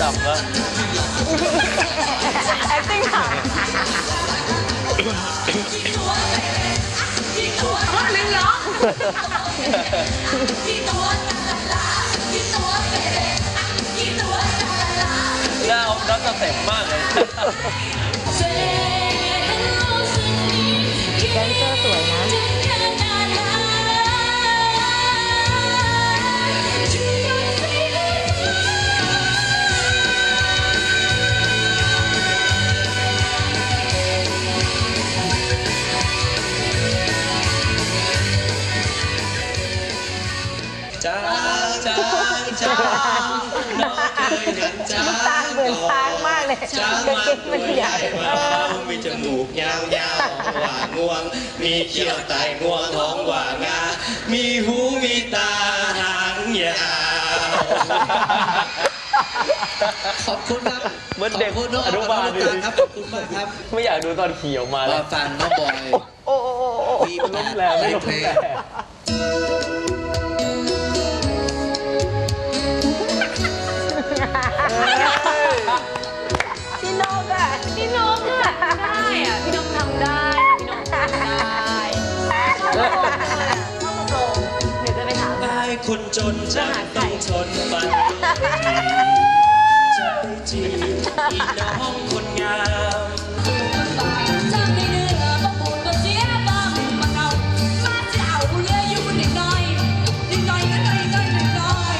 ต่ำวะ acting ค่ะว่าหนึ่งร้องหน้าออฟรับสเต็ปมากเลย น้องเคยเห็นจ้าตาเหมือนช้างมากเลยจ้ากางเกงมันใหญ่มีจมูกยาวๆหว่างวง มีเขี้ยวไต่งวงท้องหว่างา มีหูมีตาหางยาวขอบคุณครับเหมือนเด็กขอบคุณน้องอนุบาลน้องน้ำตครับขอบคุณมากครับ ไม่อยากดูตอนขี่ออกมาเลมายฟังน้องบอย โอ้โอ้โอ้โอ้มีล้มแรงไม่ล้มเพลง คนจนจะต้องทนฝันจะไปจีบอีน้องคนงามจะไม่เนือบ่ปูนบ่เสียบ่มาเก่ามาจะเอาเรืออยู่นิดหน่อยนิดหน่อยก็หน่อยก็นิดหน่อย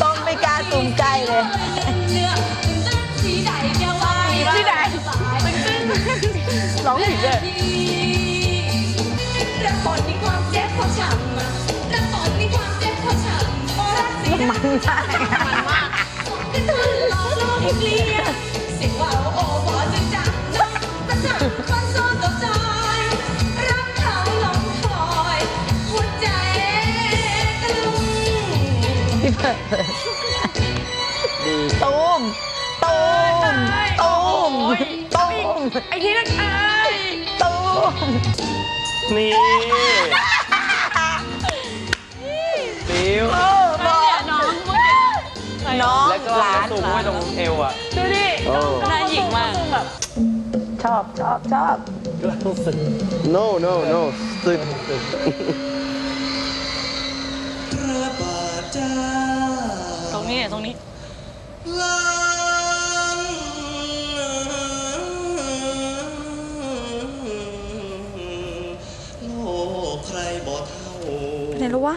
กล้องไม่กล้าซูมใกล้เลยเนื้อตึ้งสีใดแก้ววายสีใดร้องผิดเลย เจ็บความช้ำรักฝนมีความเจ็บความช้ำโอ้รักสีมันใช่มันมากก็ทันหลอกลวงให้เกลียดเสียงว่าโอ้บอจึงจังน้องประจักษ์คนโซนตกใจรักเขาหลงคอยหัวใจตะลุง พี่เปิดตูมตูมตูมตูมไอ้ที่นั่นไอ้ตูมนี่ ฟิวเออบอกน้องเมื่อกี้น้องแล้วก็หลานสูงไว้ตรงเอวอะ ดูดิโอ้น่าหญิงมากแบบชอบชอบชอบรู้สึก No, no, no. Sleep. พระบาทเจ้าตรงนี้ตรงนี้ล้างโลกใครบ่เท่าไหนรู้วะ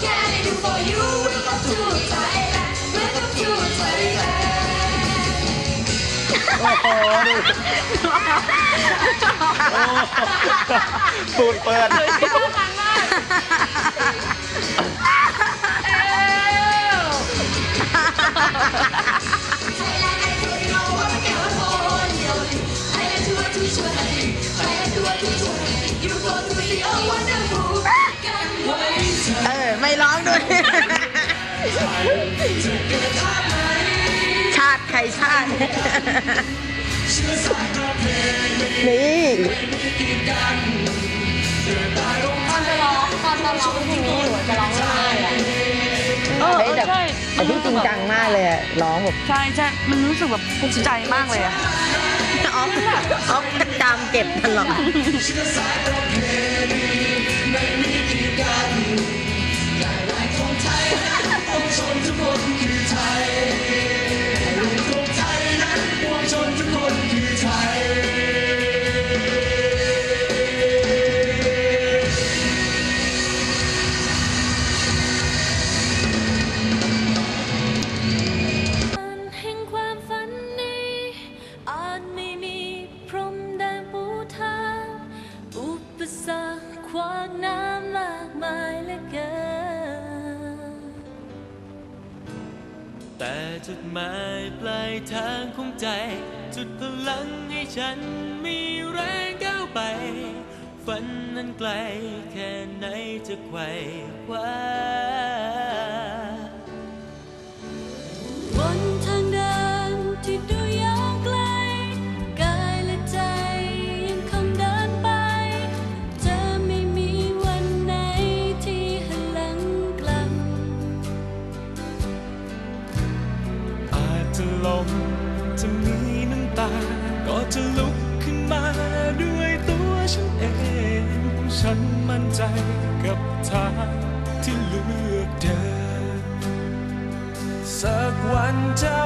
What can I do for you? Welcome to Thailand. Welcome to Thailand. ตูดเปิดน่ารักมา ชาติใครชาติ นี่ตอนจะร้องตอนจะร้องเพลงนี้หนูจะร้องไห้อะเออแต่แต่ที่จริงจังมากเลยอะร้องแบบใช่ใช่มันรู้สึกแบบภูมิใจมากเลยอะออฟออฟจามเก็บตลอด พ จุดหมายปลายทางของใจ จุดพลังให้ฉันมีแรงก้าวไป ฝันนั้นไกลแค่ไหนจะไขว่คว้า จะลุกขึ้นมาด้วยตัวฉันเอง ฉันมั่นใจกับทางที่เลือกเดิน สักวันจะ